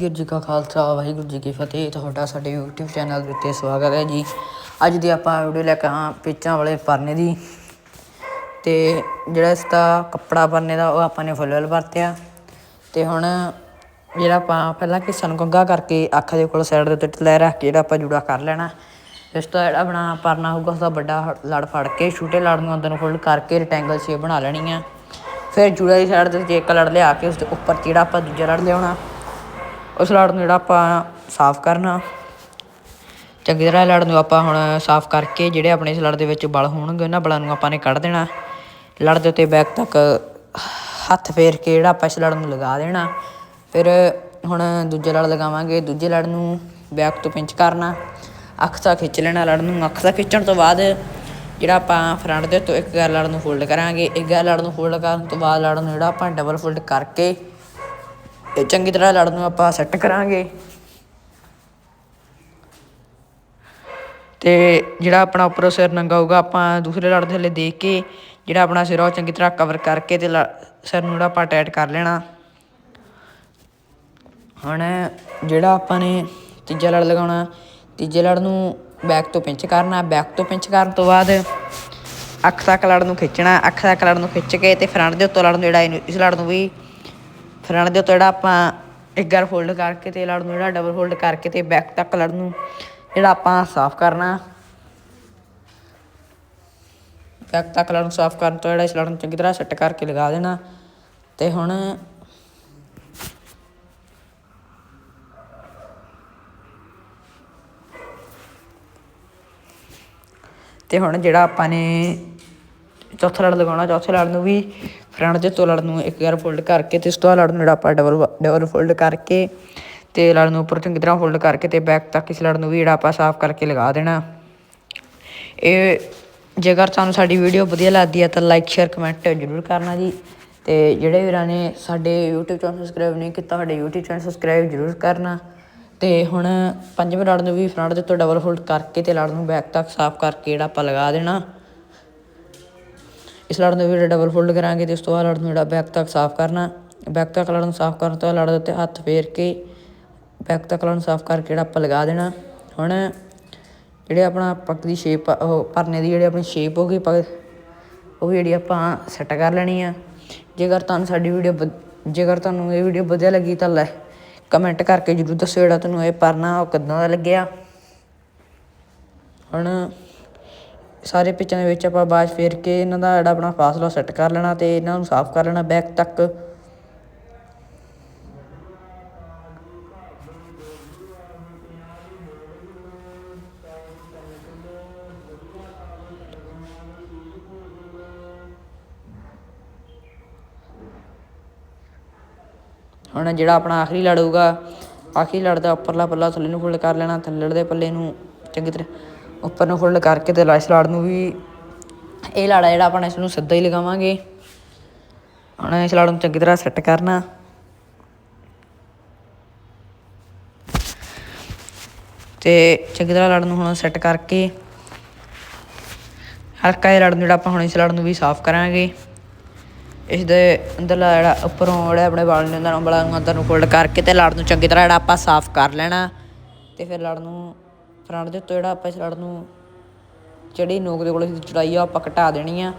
ਵਾਹਿਗੁਰੂ ਜੀ ਕਾ ਖਾਲਸਾ, ਵਾਹਿਗੁਰੂ ਜੀ ਕੀ ਫਤਿਹ। ਤੁਹਾਡਾ ਸਾਡੇ YouTube ਚੈਨਲ ਦੇ ਉੱਤੇ ਸਵਾਗਤ ਹੈ ਜੀ। ਅੱਜ ਦੀ ਆਪਾਂ ਵੀਡੀਓ ਲੈ ਕੇ ਆਏ ਪੇਚਾਂ ਵਾਲੇ ਪਰਨੇ ਦੀ। ਤੇ ਜਿਹੜਾ ਇਸ ਦਾ ਕੱਪੜਾ ਪਰਨੇ ਦਾ, ਉਹ ਆਪਾਂ ਨੇ ਫੁੱਲ ਫੁੱਲ ਵਰਤਿਆ। ਤੇ ਹੁਣ ਜਿਹੜਾ ਆਪਾਂ ਪਹਿਲਾਂ ਕਿਸਾਂ ਨੂੰ ਕਰਕੇ ਅੱਖ ਦੇ ਕੋਲ ਸਾਈਡ ਦੇ ਉੱਤੇ ਲੈ ਰੱਖ ਕੇ ਜਿਹੜਾ ਆਪਾਂ ਜੂੜਾ ਕਰ ਲੈਣਾ। ਇਸ ਤੋਂ ਜਿਹੜਾ ਆਪਣਾ ਪਰਨਾ ਹੋਊਗਾ ਉਸ ਦਾ ਵੱਡਾ ਲੜ ਫੜ ਕੇ ਛੋਟੇ ਲੜ ਨੂੰ ਅੰਦਰ ਨੂੰ ਫੋਲਡ ਕਰਕੇ ਰੈਕਟੈਂਗਲ ਸ਼ੇਪ ਬਣਾ ਲੈਣੀ ਆ। ਫਿਰ ਜੂੜਾ ਦੀ ਸਾਈਡ 'ਤੇ ਜੇ ਇੱਕ ਲੜ ਲਿਆ ਕੇ ਉਸ ਦੇ ਉੱਪਰ ਜਿਹੜਾ ਆਪਾਂ ਦੂਜਾ ਲੜ ਲਿਆਉਣਾ। ਉਸ ਲੜ ਨੂੰ ਜਿਹੜਾ ਆਪਾਂ ਸਾਫ਼ ਕਰਨਾ। ਚੰਗੀ ਤਰ੍ਹਾਂ ਲੜ ਨੂੰ ਆਪਾਂ ਹੁਣ ਸਾਫ਼ ਕਰਕੇ ਜਿਹੜੇ ਆਪਣੇ ਇਸ ਲੜ ਦੇ ਵਿੱਚ ਬਲ ਹੋਣਗੇ, ਉਹਨਾਂ ਬਲਾਂ ਨੂੰ ਆਪਾਂ ਨੇ ਕੱਢ ਦੇਣਾ। ਲੜ ਦੇ ਉੱਤੇ ਬੈਕ ਤੱਕ ਹੱਥ ਫੇਰ ਕੇ ਜਿਹੜਾ ਆਪਾਂ ਇਸ ਲੜ ਨੂੰ ਲਗਾ ਦੇਣਾ। ਫਿਰ ਹੁਣ ਦੂਜੇ ਲੜ ਲਗਾਵਾਂਗੇ, ਦੂਜੇ ਲੜ ਨੂੰ ਬੈਕ ਤੋਂ ਪਿੰਚ ਕਰਨਾ। ਅੱਖ ਦਾ ਖਿੱਚ ਲੈਣਾ ਲੜ ਨੂੰ। ਅੱਖ ਦਾ ਖਿੱਚਣ ਤੋਂ ਬਾਅਦ ਜਿਹੜਾ ਆਪਾਂ ਫਰੰਟ ਦੇ ਤੋਂ ਇੱਕ ਗੱਲ ਲੜ ਨੂੰ ਫੋਲਡ ਕਰਾਂਗੇ। ਇੱਕ ਗੱਲ ਲੜ ਨੂੰ ਫੋਲਡ ਕਰਨ ਤੋਂ ਬਾਅਦ ਲੜ ਨੂੰ ਜਿਹੜਾ ਆਪਾਂ ਡਬਲ ਫੋਲਡ ਕਰਕੇ ਇਹ ਚੰਗੀ ਤਰ੍ਹਾਂ ਲੜ ਨੂੰ ਆਪਾਂ ਸੈੱਟ ਕਰਾਂਗੇ। ਤੇ ਜਿਹੜਾ ਆਪਣਾ ਉੱਪਰੋਂ ਸਿਰ ਨੰਗਾ ਹੋਊਗਾ, ਆਪਾਂ ਦੂਸਰੇ ਲੜ ਦੇ ਥੱਲੇ ਦੇਖ ਕੇ, ਜਿਹੜਾ ਆਪਣਾ ਸਿਰ ਉਹ ਚੰਗੀ ਤਰ੍ਹਾਂ ਕਵਰ ਕਰਕੇ ਤੇ ਲ- ਸਿਰ ਨੂੰ ਜਿਹੜਾ ਆਪਾਂ ਟਾਈਟ ਕਰ ਲੈਣਾ। ਹੁਣ ਜਿਹੜਾ ਆਪਾਂ ਨੇ ਤੀਜਾ ਲੜ ਲਗਾਉਣਾ, ਤੀਜੇ ਲੜ ਨੂੰ ਬੈਕ ਤੋਂ ਪਿੰਚ ਕਰਨਾ। ਬੈਕ ਤੋਂ ਪਿੰਚ ਕਰਨ ਤੋਂ ਬਾਅਦ ਅੱਖ ਤੱਕ ਲੜ ਨੂੰ ਖਿੱਚਣਾ। ਅੱਖ ਤੱਕ ਲੜ ਨੂੰ ਖਿੱਚ ਕੇ ਤੇ ਫਰੰਟ ਦੇ ਉੱਤੋਂ ਲੜ ਨੂੰ ਜਿਹੜਾ ਇਹਨੂੰ- ਇਸ ਲੜ ਨੂੰ ਵੀ ਫਰੰਟ ਦੇ ਉੱਤੇ ਜਿਹੜਾ ਆਪਾਂ ਇੱਕ ਵਾਰ ਫੋਲਡ ਕਰਕੇ ਤੇ ਲੜ ਨੂੰ, ਜਿਹੜਾ ਡਬਲ ਫੋਲਡ ਕਰਕੇ ਤੇ ਬੈਕ ਤੱਕ ਲੜ ਨੂੰ, ਜਿਹੜਾ ਆਪਾਂ ਸਾਫ਼ ਕਰਨਾ। ਬੈਕ ਤੱਕ ਲੜ ਨੂੰ ਸਾਫ਼ ਕਰਨ ਤੋਂ ਜਿਹੜਾ ਇਸ ਲੜ ਨੂੰ ਚੰਗੀ ਤਰ੍ਹਾਂ ਸੈੱਟ ਕਰਕੇ ਲਗਾ ਦੇਣਾ। ਤੇ ਹੁਣ ਤੇ ਹੁਣ ਜਿਹੜਾ ਆਪਾਂ ਨੇ ਚੌਥਾ ਲੜ ਲਗਾਉਣਾ, ਚੌਥੇ ਲੜ ਨੂੰ ਵੀ ਫਰੰਟ ਦੇ ਤੋਂ ਲੜ ਨੂੰ ਇੱਕ ਵਾਰ ਫੋਲਡ ਕਰਕੇ ਤੇ ਇਸ ਤੋਂ ਬਾਅਦ ਲੜ ਨੂੰ ਜਿਹੜਾ ਆਪਾਂ ਡਬਲ ਡਬਲ ਫੋਲਡ ਕਰਕੇ ਤੇ ਲੜ ਨੂੰ ਉੱਪਰ ਚੰਗੀ ਤਰ੍ਹਾਂ ਫੋਲਡ ਕਰਕੇ ਤੇ ਬੈਕ ਤੱਕ ਇਸ ਲੜ ਨੂੰ ਵੀ ਜਿਹੜਾ ਆਪਾਂ ਸਾਫ਼ ਕਰਕੇ ਲਗਾ ਦੇਣਾ। ਇਹ ਜੇਕਰ ਤੁਹਾਨੂੰ ਸਾਡੀ ਵੀਡੀਓ ਵਧੀਆ ਲੱਗਦੀ ਹੈ ਤਾਂ ਲਾਈਕ ਸ਼ੇਅਰ ਕਮੈਂਟ ਜ਼ਰੂਰ ਕਰਨਾ ਜੀ। ਤੇ ਜਿਹੜੇ ਵੀਰਾਂ ਨੇ ਸਾਡੇ YouTube ਚੈਨਲ ਸਬਸਕ੍ਰਾਈਬ ਨਹੀਂ ਕੀਤਾ, ਸਾਡੇ YouTube ਚੈਨਲ ਸਬਸਕ੍ਰਾਈਬ ਜ਼ਰੂਰ ਕਰਨਾ। ਤੇ ਹੁਣ ਪੰਜਵੇਂ ਲੜ ਨੂੰ ਵੀ ਫਰੰਟ ਦੇ ਤੋਂ ਡਬਲ ਫੋਲਡ ਕਰਕੇ ਤੇ ਲੜ ਨੂੰ ਬੈਕ ਤੱਕ ਸਾਫ਼ ਕਰਕੇ ਜਿਹੜਾ ਆਪਾਂ ਲਗਾ ਦੇਣਾ। ਇਸ ਲੜ ਨੂੰ ਵੀ ਡਬਲ ਫੋਲਡ ਕਰਾਂਗੇ ਤੇ ਉਸ ਤੋਂ ਬਾਅਦ ਲੜ ਨੂੰ ਜਿਹੜਾ ਬੈਕ ਤੱਕ ਸਾਫ਼ ਕਰਨਾ। ਬੈਕ ਤੱਕ ਲੜ ਨੂੰ ਸਾਫ਼ ਕਰਨ ਤੋਂ ਬਾਅਦ ਲੜ ਦੇ ਉੱਤੇ ਹੱਥ ਫੇਰ ਕੇ ਬੈਕ ਤੱਕ ਲੜ ਨੂੰ ਸਾਫ਼ ਕਰਕੇ ਜਿਹੜਾ ਆਪਾਂ ਲਗਾ ਦੇਣਾ। ਹੁਣ ਜਿਹੜੇ ਆਪਣਾ ਪੱਗ ਦੀ ਸ਼ੇਪ ਭਰਨੇ ਦੀ ਜਿਹੜੀ ਆਪਣੀ ਸ਼ੇਪ ਹੋ ਗਈ ਪੱਗ ਉਹ ਵੀ ਜਿਹੜੀ ਆਪਾਂ ਸੈੱਟ ਕਰ ਲੈਣੀ ਆ। ਜੇਕਰ ਤੁਹਾਨੂੰ ਸਾਡੀ ਵੀਡੀਓ ਜੇਕਰ ਤੁਹਾਨੂੰ ਇਹ ਵੀਡੀਓ ਵਧੀਆ ਲੱਗੀ ਤਾਂ ਲੈ ਕਮੈਂਟ ਕਰਕੇ ਜਰੂਰ ਦੱਸੋ ਜਿਹੜਾ ਤੁਹਾਨੂੰ ਇਹ ਪਰਨਾ ਉਹ ਕਿੱਦਾਂ ਦਾ ਲੱਗਿਆ। ਹੁਣ ਸਾਰੇ ਪਿੱਚਾਂ ਦੇ ਵਿੱਚ ਆਪਾਂ ਬਾਜ ਫੇਰ ਕੇ ਇਹਨਾਂ ਦਾ ਜਿਹੜਾ ਆਪਣਾ ਫਾਸਲਾ ਸੈੱਟ ਕਰ ਲੈਣਾ ਤੇ ਇਹਨਾਂ ਨੂੰ ਸਾਫ਼ ਕਰ ਲੈਣਾ ਬੈਕ ਤੱਕ। ਹੁਣ ਜਿਹੜਾ ਆਪਣਾ ਆਖਰੀ ਲੜ ਹੋਊਗਾ, ਆਖਰੀ ਲੜ ਦਾ ਉੱਪਰਲਾ ਪੱਲਾ ਥੱਲੇ ਨੂੰ ਫੋਲਡ ਕਰ ਲੈਣਾ, ਥੱਲੇ ਦੇ ਪੱਲੇ ਨੂੰ ਚੰਗੀ ਤਰ੍ਹਾਂ ਉੱਪਰ ਨੂੰ ਫੋਲਡ ਕਰਕੇ ਤੇ ਲਾਸ਼ ਲਾੜ ਨੂੰ ਵੀ ਇਹ ਲਾੜਾ ਜਿਹੜਾ ਆਪਾਂ ਇਸ ਨੂੰ ਸਿੱਧਾ ਹੀ ਲਗਾਵਾਂਗੇ। ਹੁਣ ਇਸ ਲੜ ਨੂੰ ਚੰਗੀ ਤਰ੍ਹਾਂ ਸੈੱਟ ਕਰਨਾ। ਤੇ ਚੰਗੀ ਤਰ੍ਹਾਂ ਲੜ ਨੂੰ ਹੁਣ ਸੈੱਟ ਕਰਕੇ ਹਲਕਾ ਜਿਹਾ ਲੜ ਨੂੰ ਜਿਹੜਾ ਆਪਾਂ ਹੁਣ ਇਸ ਲੜ ਨੂੰ ਵੀ ਸਾਫ਼ ਕਰਾਂਗੇ। ਇਸ ਦੇ ਅੰਦਰਲਾ ਜਿਹੜਾ ਉੱਪਰੋਂ ਜਿਹੜਾ ਆਪਣੇ ਵਾਲ ਨੇ ਉਹਨਾਂ ਨੂੰ ਬੜਾ ਨੂੰ ਅੰਦਰ ਨੂੰ ਫੋਲਡ ਕਰਕੇ ਤੇ ਲੜ ਨੂੰ ਚੰਗੀ ਤਰ੍ਹਾਂ ਜਿਹੜਾ ਆਪਾਂ ਸਾਫ਼ ਕਰ ਲੈਣਾ। ਤੇ ਫਿਰ ਲੜ ਨੂੰ ਫਰੰਟ ਦੇ ਉੱਤੇ ਜਿਹੜਾ ਆਪਾਂ ਇਸ ਲੜ ਨੂੰ ਜਿਹੜੀ ਨੋਕ ਦੇ ਕੋਲ ਚੜਾਈ ਆ, ਉਹ ਆਪਾਂ ਘਟਾ ਦੇਣੀ ਆ।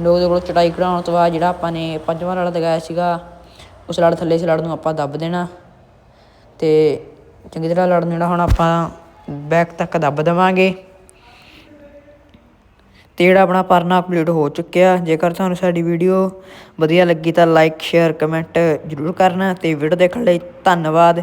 ਨੋਕ ਦੇ ਕੋਲ ਚੜਾਈ ਘਟਾਉਣ ਤੋਂ ਬਾਅਦ ਜਿਹੜਾ ਆਪਾਂ ਨੇ ਪੰਜਵਾਂ ਲੜ ਲਗਾਇਆ ਸੀਗਾ, ਉਸ ਲੜ ਥੱਲੇ ਇਸ ਲੜ ਨੂੰ ਆਪਾਂ ਦੱਬ ਦੇਣਾ। ਤੇ ਚੰਗੀ ਤਰ੍ਹਾਂ ਲੜ ਜਿਹੜਾ ਹੁਣ ਆਪਾਂ ਬੈਕ ਤੱਕ ਦੱਬ ਦੇਵਾਂਗੇ। ਤੇ ਜਿਹੜਾ ਆਪਣਾ ਪਰਨਾ ਕੰਪਲੀਟ ਹੋ ਚੁੱਕਿਆ, ਜੇਕਰ ਤੁਹਾਨੂੰ ਸਾਡੀ ਵੀਡੀਓ ਵਧੀਆ ਲੱਗੀ ਤਾਂ ਲਾਈਕ ਸ਼ੇਅਰ ਕਮੈਂਟ ਜ਼ਰੂਰ ਕਰਨਾ ਤੇ ਵੀਡੀਓ ਦੇਖਣ ਲਈ ਧੰਨਵਾਦ।